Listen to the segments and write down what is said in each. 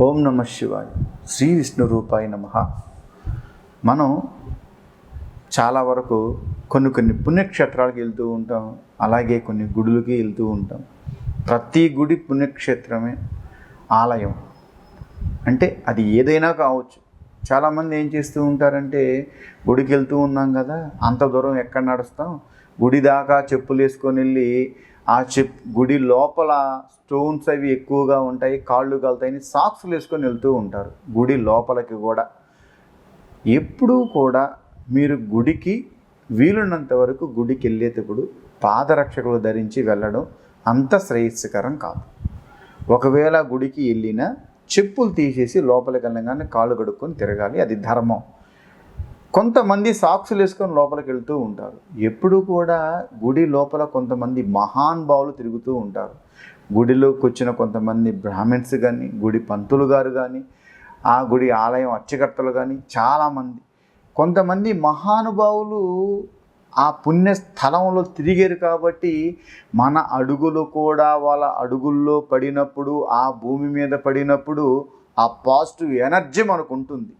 ఓం నమ శివాయ. శ్రీ విష్ణు రూపాయ నమ. మనం చాలా వరకు కొన్ని కొన్ని పుణ్యక్షేత్రాలకు వెళ్తూ ఉంటాం. అలాగే కొన్ని గుడులకి వెళ్తూ ఉంటాం. ప్రతి గుడి పుణ్యక్షేత్రమే ఆలయం. అంటే అది ఏదైనా కావచ్చు. చాలామంది ఏం చేస్తూ ఉంటారంటే గుడికి వెళ్తూ ఉన్నాం కదా అంత దూరం ఎక్కడ నడుస్తాం? గుడి దాకా చెప్పులు వేసుకొని వెళ్ళి ఆ చెప్ గుడి లోపల స్టోన్స్ అవి ఎక్కువగా ఉంటాయి కాళ్ళు కలుతాయని సాక్స్లు వేసుకొని వెళ్తూ ఉంటారు గుడి లోపలికి కూడా. ఎప్పుడూ కూడా మీరు గుడికి వీలున్నంత వరకు గుడికి వెళ్ళేటప్పుడు పాదరక్షకులు ధరించి వెళ్ళడం అంత శ్రేయస్కరం కాదు. ఒకవేళ గుడికి వెళ్ళినా చెప్పులు తీసేసి లోపలికి వెళ్ళగానే కాళ్ళు కడుక్కొని తిరగాలి అది ధర్మం. కొంతమంది సాక్సులు వేసుకొని లోపలికి వెళ్తూ ఉంటారు. ఎప్పుడు కూడా గుడి లోపల కొంతమంది మహానుభావులు తిరుగుతూ ఉంటారు. గుడిలోకి వచ్చిన కొంతమంది బ్రాహ్మిన్స్ కానీ గుడి పంతులు గారు కానీ ఆ గుడి ఆలయం అర్చకర్తలు కానీ చాలామంది. కొంతమంది మహానుభావులు ఆ పుణ్య స్థలంలో తిరిగారు కాబట్టి మన అడుగులు కూడా వాళ్ళ అడుగుల్లో పడినప్పుడు ఆ భూమి మీద పడినప్పుడు ఆ పాజిటివ్ ఎనర్జీ మనకు ఉంటుంది.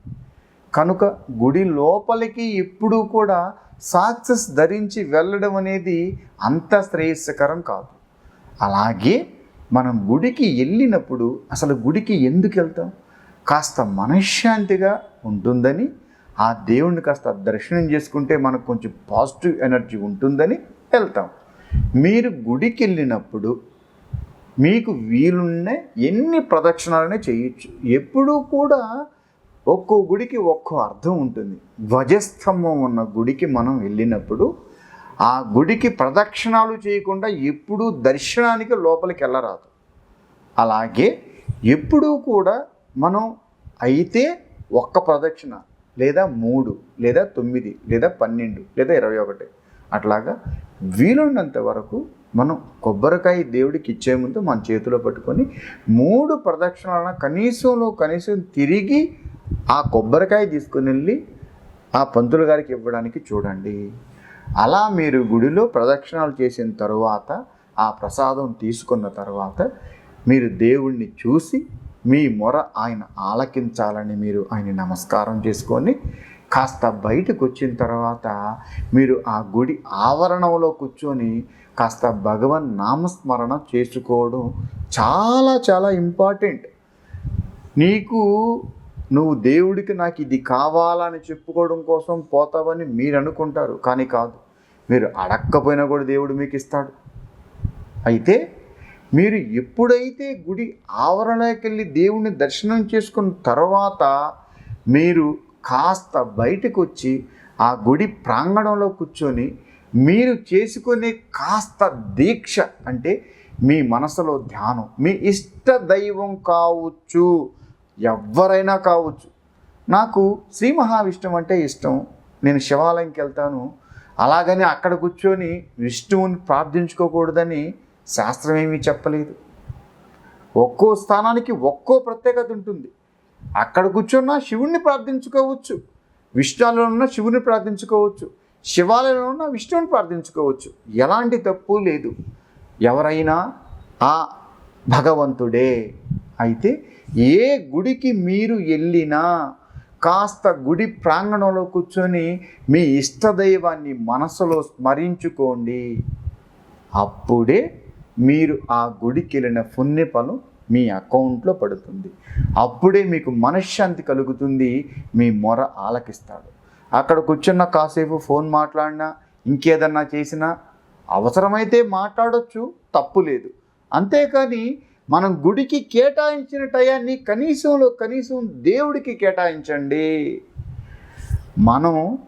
కనుక గుడి లోపలికి ఎప్పుడూ కూడా సాక్సెస్ ధరించి వెళ్ళడం అనేది అంత శ్రేయస్కరం కాదు. అలాగే మనం గుడికి వెళ్ళినప్పుడు అసలు గుడికి ఎందుకు వెళ్తాం? కాస్త మనశ్శాంతిగా ఉంటుందని ఆ దేవుణ్ణి కాస్త దర్శనం చేసుకుంటే మనకు కొంచెం పాజిటివ్ ఎనర్జీ ఉంటుందని వెళ్తాం. మీరు గుడికి వెళ్ళినప్పుడు మీకు వీలున్న ఎన్ని ప్రదక్షిణాలనే చేయొచ్చు. ఎప్పుడూ కూడా ఒక్కో గుడికి ఒక్కో అర్థం ఉంటుంది. ధ్వజస్తంభం ఉన్న గుడికి మనం వెళ్ళినప్పుడు ఆ గుడికి ప్రదక్షిణాలు చేయకుండా ఎప్పుడూ దర్శనానికి లోపలికి వెళ్ళరాదు. అలాగే ఎప్పుడూ కూడా మనం అయితే ఒక్క ప్రదక్షిణ లేదా మూడు లేదా తొమ్మిది లేదా పన్నెండు లేదా ఇరవై ఒకటి అట్లాగా వీలున్నంత వరకు మనం కొబ్బరికాయ దేవుడికి ఇచ్చే ముందు మన చేతిలో పట్టుకొని మూడు ప్రదక్షిణాలను కనీసంలో కనీసం తిరిగి ఆ కొబ్బరికాయ తీసుకుని వెళ్ళి ఆ పంతులు గారికి ఇవ్వడానికి చూడండి. అలా మీరు గుడిలో ప్రదక్షిణాలు చేసిన తరువాత ఆ ప్రసాదం తీసుకున్న తర్వాత మీరు దేవుణ్ణి చూసి మీ మొర ఆయన ఆలకించాలని మీరు ఆయన నమస్కారం చేసుకొని కాస్త బయటకు వచ్చిన తర్వాత మీరు ఆ గుడి ఆవరణంలో కూర్చొని కాస్త భగవన్ నామస్మరణ చేసుకోవడం చాలా చాలా ఇంపార్టెంట్. నీకు నువ్వు దేవుడికి నాకు ఇది కావాలని చెప్పుకోవడం కోసం పోతావని మీరు అనుకుంటారు కానీ కాదు. మీరు అడక్కపోయినా కూడా దేవుడు మీకు ఇస్తాడు. అయితే మీరు ఎప్పుడైతే గుడి ఆవరణకి వెళ్ళి దేవుణ్ణి దర్శనం చేసుకున్న తర్వాత మీరు కాస్త బయటకు వచ్చి ఆ గుడి ప్రాంగణంలో కూర్చొని మీరు చేసుకునే కాస్త దీక్ష అంటే మీ మనసులో ధ్యానం మీ ఇష్ట దైవం కావచ్చు ఎవరైనా కావచ్చు. నాకు శ్రీ మహావిష్ణువు అంటే ఇష్టం. నేను శివాలయంకి వెళ్తాను. అలాగని అక్కడ కూర్చొని విష్ణువుని ప్రార్థించుకోకూడదని శాస్త్రం ఏమీ చెప్పలేదు. ఒక్కో స్థానానికి ఒక్కో ప్రత్యేకత ఉంటుంది. అక్కడ కూర్చున్న శివుణ్ణి ప్రార్థించుకోవచ్చు. విష్ణులో ఉన్న శివుని ప్రార్థించుకోవచ్చు. శివాలయంలో ఉన్న విష్ణువుని ప్రార్థించుకోవచ్చు. ఎలాంటి తప్పు లేదు. ఎవరైనా ఆ భగవంతుడే. అయితే ఏ గుడికి మీరు వెళ్ళినా కాస్త గుడి ప్రాంగణంలో కూర్చొని మీ ఇష్టదైవాన్ని మనసులో స్మరించుకోండి. అప్పుడే మీరు ఆ గుడికి వెళ్ళిన పుణ్య మీ అకౌంట్లో పడుతుంది. అప్పుడే మీకు మనశ్శాంతి కలుగుతుంది. మీ మొర ఆలకిస్తాడు. అక్కడ కూర్చున్న కాసేపు ఫోన్ మాట్లాడినా ఇంకేదన్నా చేసినా అవసరమైతే మాట్లాడొచ్చు తప్పు లేదు. అంతేకాని మనం గుడికి కేటాయించిన టయాన్ని కనీసంలో కనీసం దేవుడికి కేటాయించండి. మనం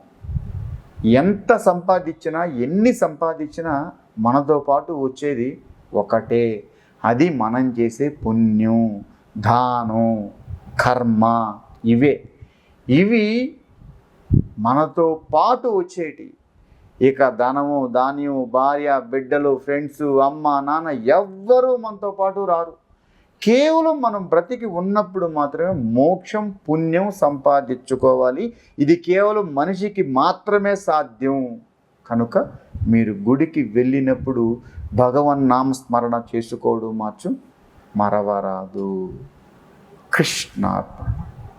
ఎంత సంపాదించినా ఎన్ని సంపాదించినా మనతో పాటు వచ్చేది ఒకటే. అది మనం చేసే పుణ్యం దానం కర్మ ఇవే. ఇవి మనతో పాటు వచ్చేటి ఇక ధనము ధాన్యం భార్య బిడ్డలు ఫ్రెండ్స్ అమ్మ నాన్న ఎవ్వరూ మనతో పాటు రారు. కేవలం మనం బ్రతికి ఉన్నప్పుడు మాత్రమే మోక్షం పుణ్యం సంపాదించుకోవాలి. ఇది కేవలం మనిషికి మాత్రమే సాధ్యం. కనుక మీరు గుడికి వెళ్ళినప్పుడు భగవన్ నామస్మరణ చేసుకోవడం మాత్రం మరవరాదు. కృష్ణార్పణ.